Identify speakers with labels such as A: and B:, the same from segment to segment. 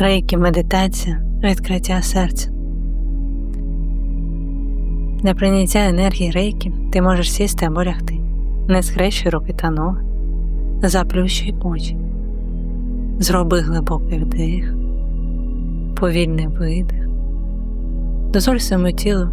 A: Рейки медитація, відкриття серця. Для прийняття енергії рейки ти можеш сісти або лягти, не схрещуй руки та ноги, заплющуй очі, зроби глибокий вдих, повільний видих, дозволь своєму тілу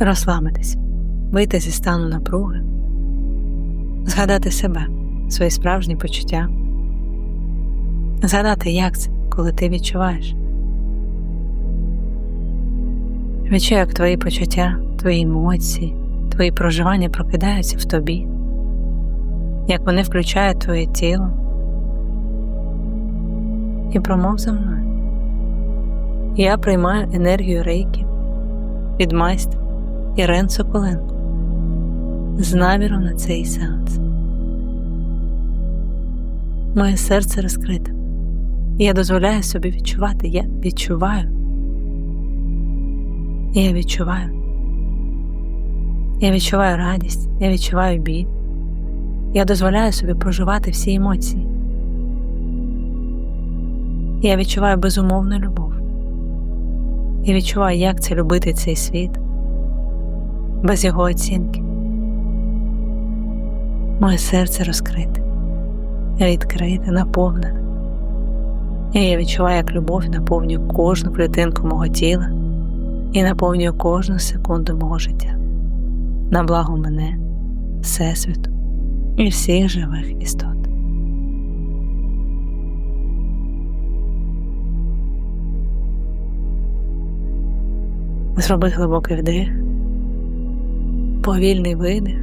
A: розслабитись, вийти зі стану напруги, згадати себе, свої справжні почуття, згадати, як це, коли ти відчуваєш. Відчуй, як твої почуття, твої емоції, твої проживання прокидаються в тобі, як вони включають твоє тіло і промов за мною. Я приймаю енергію рейки від майстра Ірен Соколенко з наміром на цей сеанс. Моє серце розкрите. Я дозволяю собі відчувати, я відчуваю. Я відчуваю. Я відчуваю радість, я відчуваю біль. Я дозволяю собі проживати всі емоції. Я відчуваю безумовну любов. Я відчуваю, як це любити цей світ без його оцінки. Моє серце розкрите, відкрите, наповнене. І я відчуваю, як любов наповнює кожну клітинку мого тіла і наповнює кожну секунду мого життя на благо мене, Всесвіту і всіх живих істот. Зроби глибокий вдих повільний видих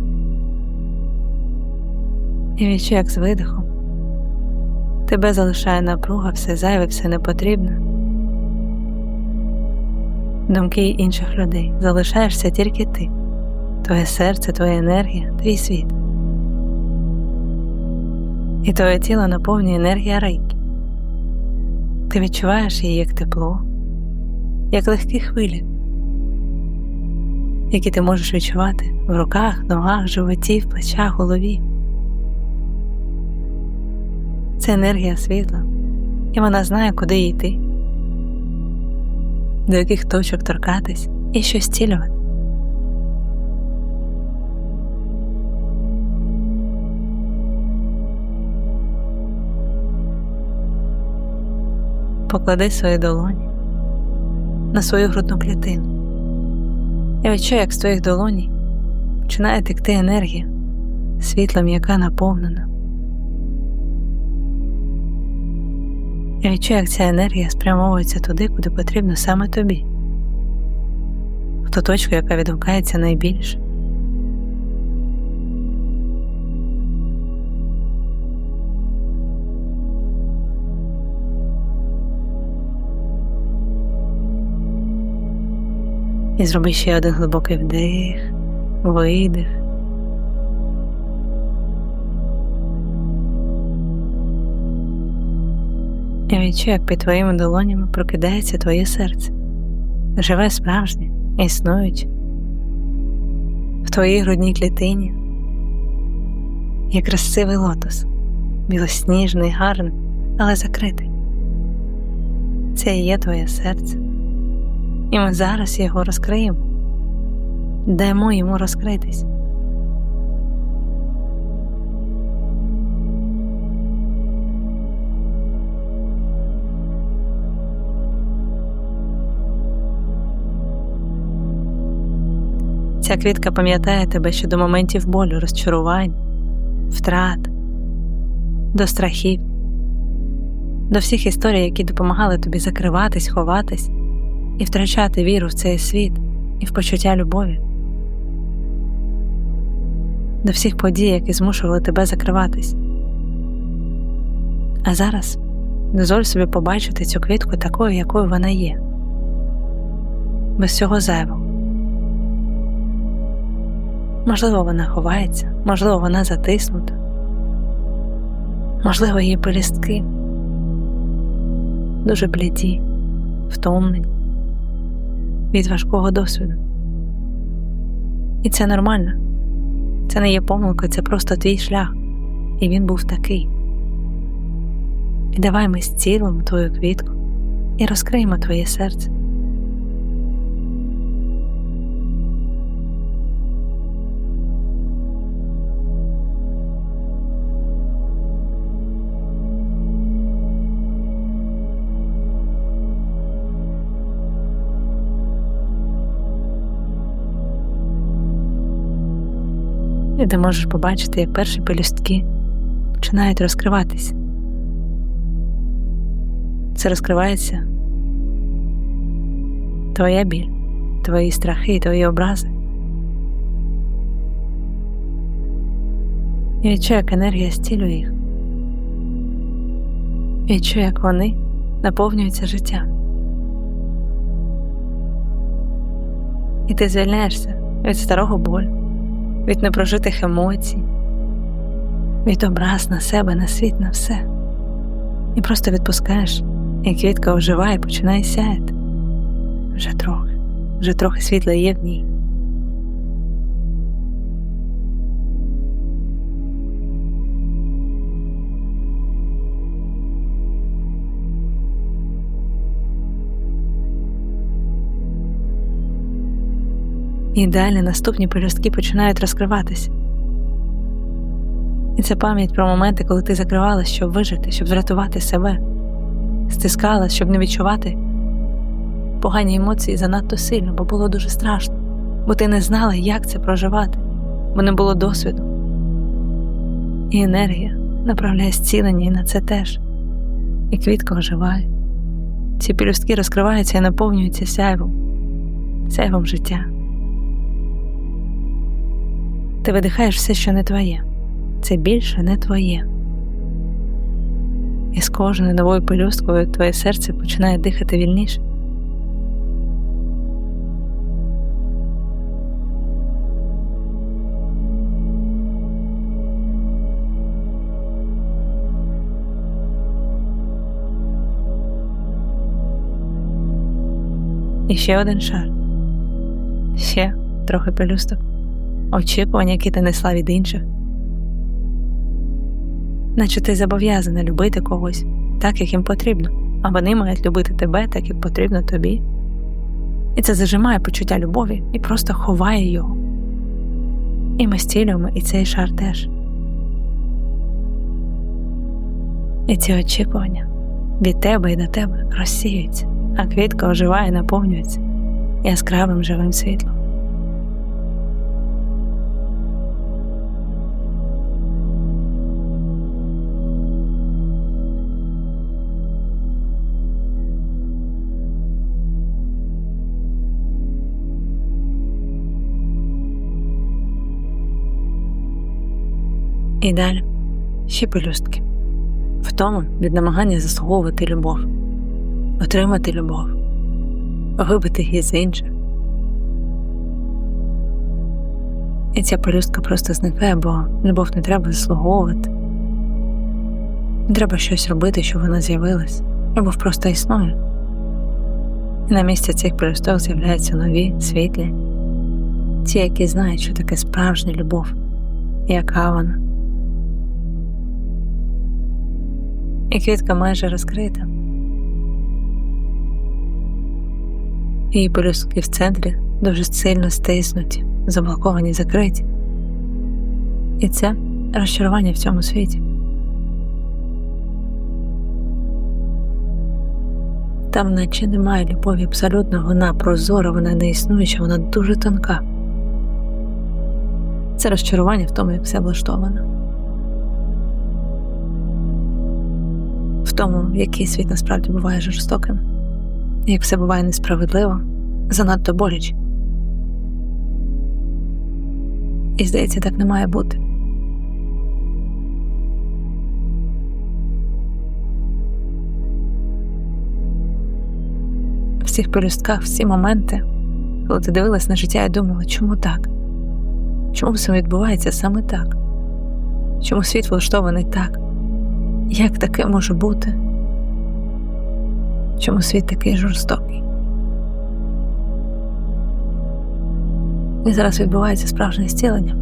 A: і відчуй, як з видихом тебе залишає напруга, все зайве, все непотрібне. Думки інших людей залишаєшся тільки ти, твоє серце, твоя енергія, твій світ. І твоє тіло наповнює енергія рейки. Ти відчуваєш її як тепло, як легкі хвилі які ти можеш відчувати в руках, ногах, животі, в плечах, голові. Це енергія світла, і вона знає, куди йти, до яких точок торкатись і що зцілювати. Поклади свої долоні на свою грудну клітину. Я відчую, як з твоїх долоні починає текти енергія, світлом яка наповнена. Я відчую, як ця енергія спрямовується туди, куди потрібно саме тобі, в ту точку, яка відгукається найбільше. І зроби ще один глибокий вдих, видих. І відчуй, як під твоїми долонями прокидається твоє серце, живе справжнє, існуюче, в твоїй грудній клітині є красивий лотос, білосніжний, гарний, але закритий. Це і є твоє серце. І ми зараз його розкриємо, даємо йому розкритись. Ця квітка пам'ятає тебе ще до моментів болю, розчарувань, втрат, до страхів, до всіх історій, які допомагали тобі закриватись, ховатись і втрачати віру в цей світ і в почуття любові, до всіх подій, які змушували тебе закриватись. А зараз дозволь собі побачити цю квітку такою, якою вона є, без цього зайвого. Можливо, вона ховається, можливо, вона затиснута, Можливо, її пелюстки дуже бліді, втомлені від важкого досвіду. І це нормально, це не є помилка, це просто твій шлях, і він був такий. І давай ми зцілимо твою квітку і розкриємо твоє серце. І ти можеш побачити, як перші пелюстки починають розкриватися. Це розкривається твоя біль, твої страхи, твої образи. І відчуй, як енергія зцілює їх. Відчуй, як вони наповнюються життям. І ти звільняєшся від старого болю, від непрожитих емоцій, від образ на себе, на світ, на все. І просто відпускаєш, і квітка оживає починає сяяти. Вже трохи, вже трохи світла є в ній. І далі наступні пелюстки починають розкриватися. І це пам'ять про моменти, коли ти закривалась, щоб вижити, щоб врятувати себе, стискалась, щоб не відчувати погані емоції занадто сильно, бо було дуже страшно, бо ти не знала, як це проживати, бо не було досвіду. І енергія направляє зцілення і на це теж, і квітка оживає. Ці пелюстки розкриваються і наповнюються сяйвом, сяйвом життя. Ти видихаєш все, що не твоє, це більше не твоє. І з кожною новою пелюсткою твоє серце починає дихати вільніше. І ще один шар, ще трохи пелюсток, очікування, які ти несла від інших, наче ти зобов'язана любити когось так, як їм потрібно, а вони мають любити тебе так, як потрібно тобі. І це зажимає почуття любові і просто ховає його. І ми стілюємо і цей шар теж. І ці очікування від тебе і до тебе розсіюються а квітка оживає і наповнюється яскравим живим світлом. І далі ще пелюстки, втому від намагання заслуговувати любов отримати любов, вибити її з інших. І ця пелюстка просто зникає, бо любов не треба заслуговувати. Не треба щось робити, щоб вона з'явилась. Любов просто існує. І на місці цих пелюсток з'являються нові, світлі, ті, які знають, що таке справжня любов, і яка вона. І квітка майже розкрита. Її пелюстки в центрі дуже сильно стиснуті, заблоковані, закриті. І це розчарування в цьому світі. Там наче немає любові абсолютно, вона прозора, вона не існуюча, вона дуже тонка. Це розчарування в тому, як все влаштовано. Тому, який світ насправді буває жорстоким як все буває несправедливо, занадто боляче. І здається, так не має бути. В цих пелюстках всі моменти, коли ти дивилась на життя і думала, чому так? Чому все відбувається саме так? Чому світ влаштований так? Як таке може бути? Чому світ такий жорстокий? І зараз відбувається справжнє зцілення.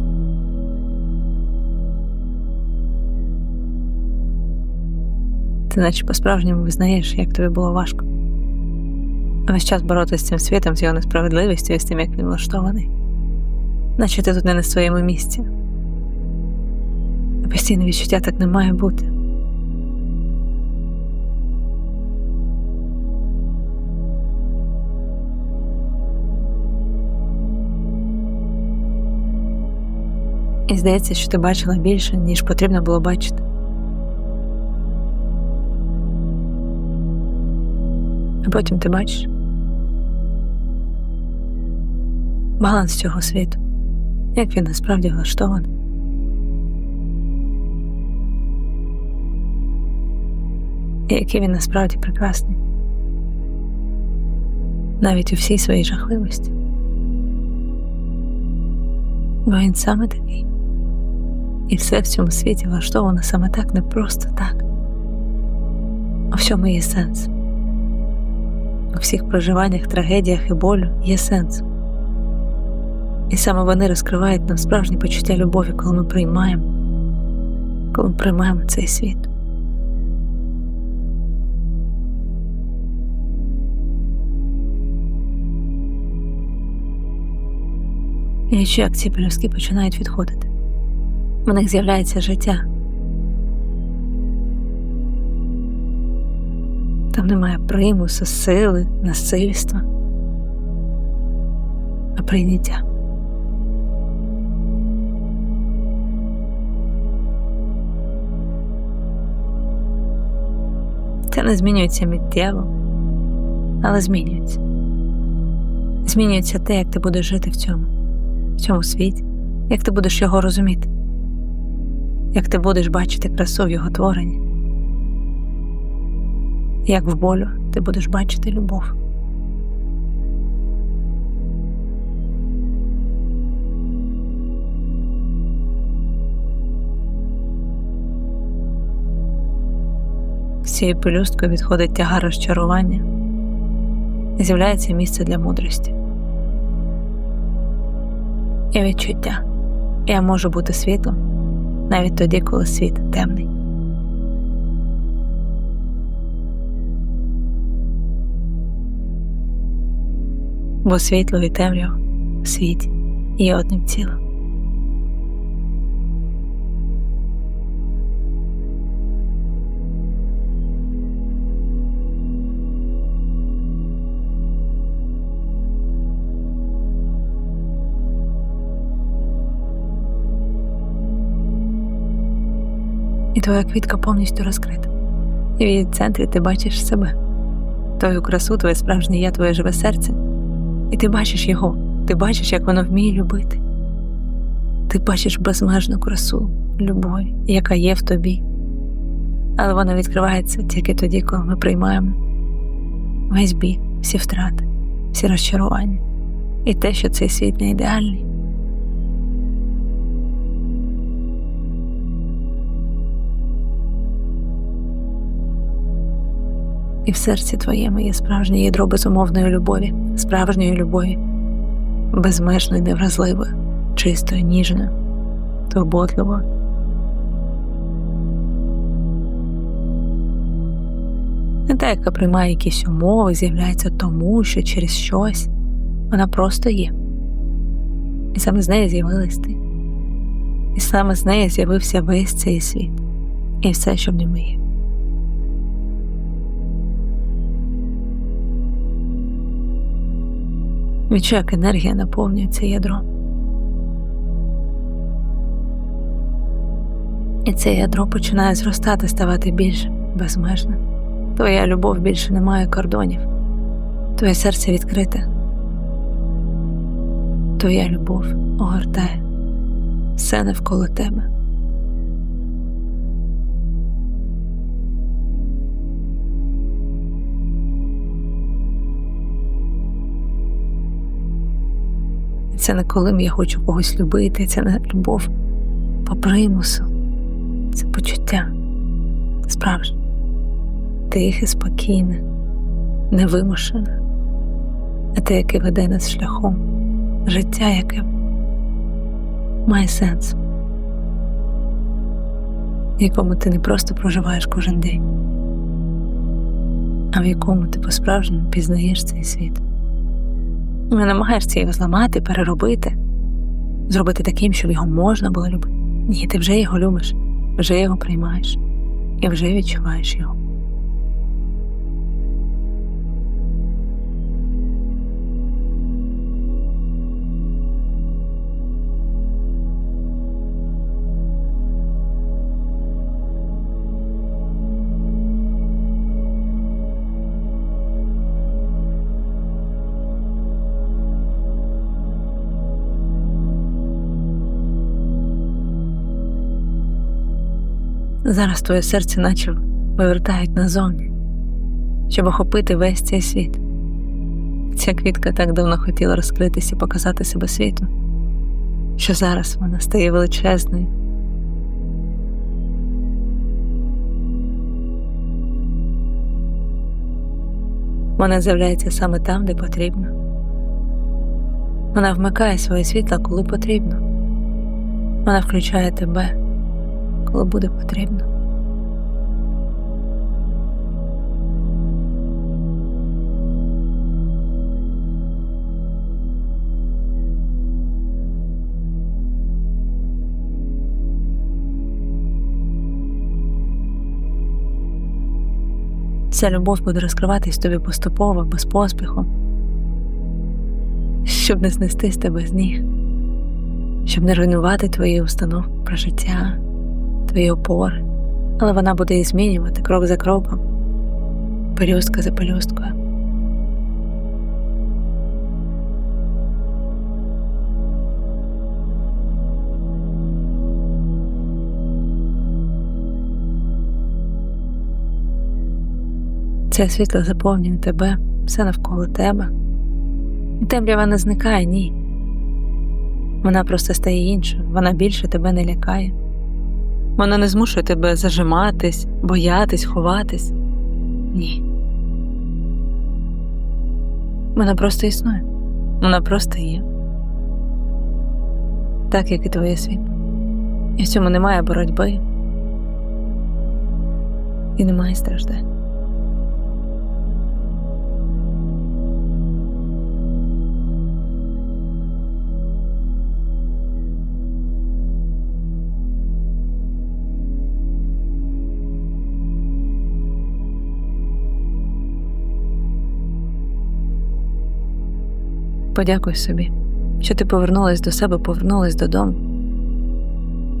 A: Ти наче по-справжньому визнаєш, як тобі було важко. Весь час боротися з цим світом, з його несправедливістю і з тим, як він влаштований. Наче ти тут не на своєму місці. Постійне відчуття так не має бути. Здається, що ти бачила більше, ніж потрібно було бачити. А потім ти бачиш баланс цього світу, як він насправді влаштований. І який він насправді прекрасний, навіть у всій своїй жахливості. Бо він саме такий. І все в цьому світі влаштовано саме так, не просто так. У всьому є сенс. У всіх проживаннях, трагедіях і болю є сенс. І саме вони розкривають нам справжні почуття любові, коли ми приймаємо, коли ми приймаємо цей світ. Я як ці пелюстки починають відходити. В них з'являється життя. Там немає примусу, сили, насильства, а прийняття. Це не змінюється миттєво, але змінюється. Змінюється те, як ти будеш жити в цьому, в цьому світі, як ти будеш його розуміти, як ти будеш бачити красу в його творенні, як в болю ти будеш бачити любов. З цією пелюсткою відходить тяга розчарування і з'являється місце для мудрості. І відчуття. Я можу бути світлом навіть тоді, коли світ темний. Бо світло і темрява в світі є одним цілим. І твоя квітка повністю розкрита. І в її центрі ти бачиш себе, твою красу, твоє справжнє я, твоє живе серце, і ти бачиш його, ти бачиш, як воно вміє любити. Ти бачиш безмежну красу, любов, яка є в тобі, але вона відкривається тільки тоді, коли ми приймаємо весь біль, всі втрати, всі розчарування і те, що цей світ не ідеальний. І в серці твоєму є справжнє ядро безумовної любові, справжньої любові, безмежної, невразливої, чистої, ніжної, турботливої. Не та, яка приймає якісь умови, з'являється тому, що через щось вона просто є. І саме з неї з'явилась ти. І саме з неї з'явився весь цей світ і все, що в ньому є. Відчуй, як енергія наповнює це ядро. І це ядро починає зростати, ставати більш безмежним. Твоя любов більше не має кордонів, твоє серце відкрите. Твоя любов огортає все навколо тебе. Це не коли я хочу когось любити, це не любов по примусу, це почуття, справжнє, тихе, спокійне, невимушене, а те, яке веде нас шляхом, життя, яке має сенс, якому ти не просто проживаєш кожен день, а в якому ти по-справжньому пізнаєш цей світ. Не намагаєшся його зламати, переробити, зробити таким, щоб його можна було любити. Ні, ти вже його любиш, вже його приймаєш і вже відчуваєш його. Зараз твоє серце наче вивертають назовні, щоб охопити весь цей світ. Ця квітка так давно хотіла розкритися і показати себе світу, що зараз вона стає величезною. Вона з'являється саме там, де потрібно. Вона вмикає своє світло, коли потрібно. Вона включає тебе коли буде потрібно. Ця любов буде розкриватись тобі поступово, без поспіху, щоб не знести з тебе з ніг, щоб не руйнувати твої установки про життя, твої опори, але вона буде їх змінювати крок за кроком, пелюстка за пелюсткою. Це світло заповнює тебе, все навколо тебе. І темрява не зникає, ні. Вона просто стає іншою, вона більше тебе не лякає. Вона не змушує тебе зажиматись, боятись, ховатись. Ні. Вона просто існує. Вона просто є. Так, як і твоє світло. І в цьому немає боротьби. І немає страждань. Подякуй собі, що ти повернулась до себе, повернулась додому,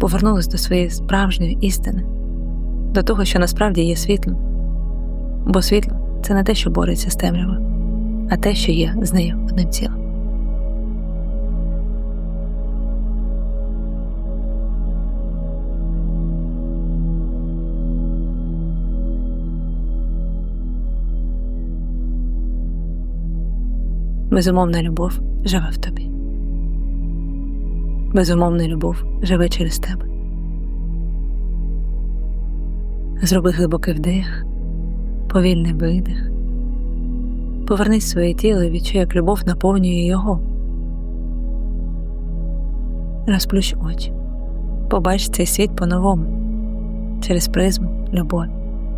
A: повернулась до своєї справжньої істини, до того, що насправді є світлом. Бо світло це не те, що бореться з темрявою, а те, що є з нею одним цілим. Безумовна любов живе в тобі. Безумовна любов живе через тебе. Зроби глибокий вдих, повільний видих. Повернись своє тіло і відчуй, як любов наповнює його. Розплющ очі. Побач цей світ по-новому через призму любові,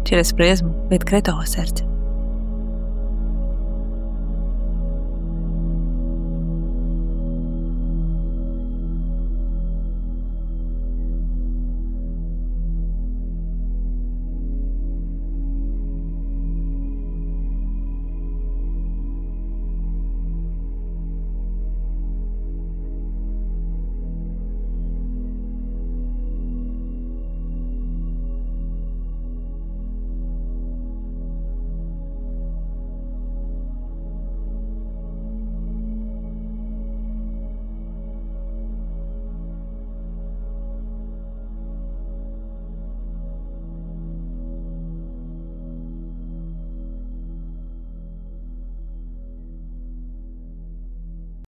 A: через призму відкритого серця.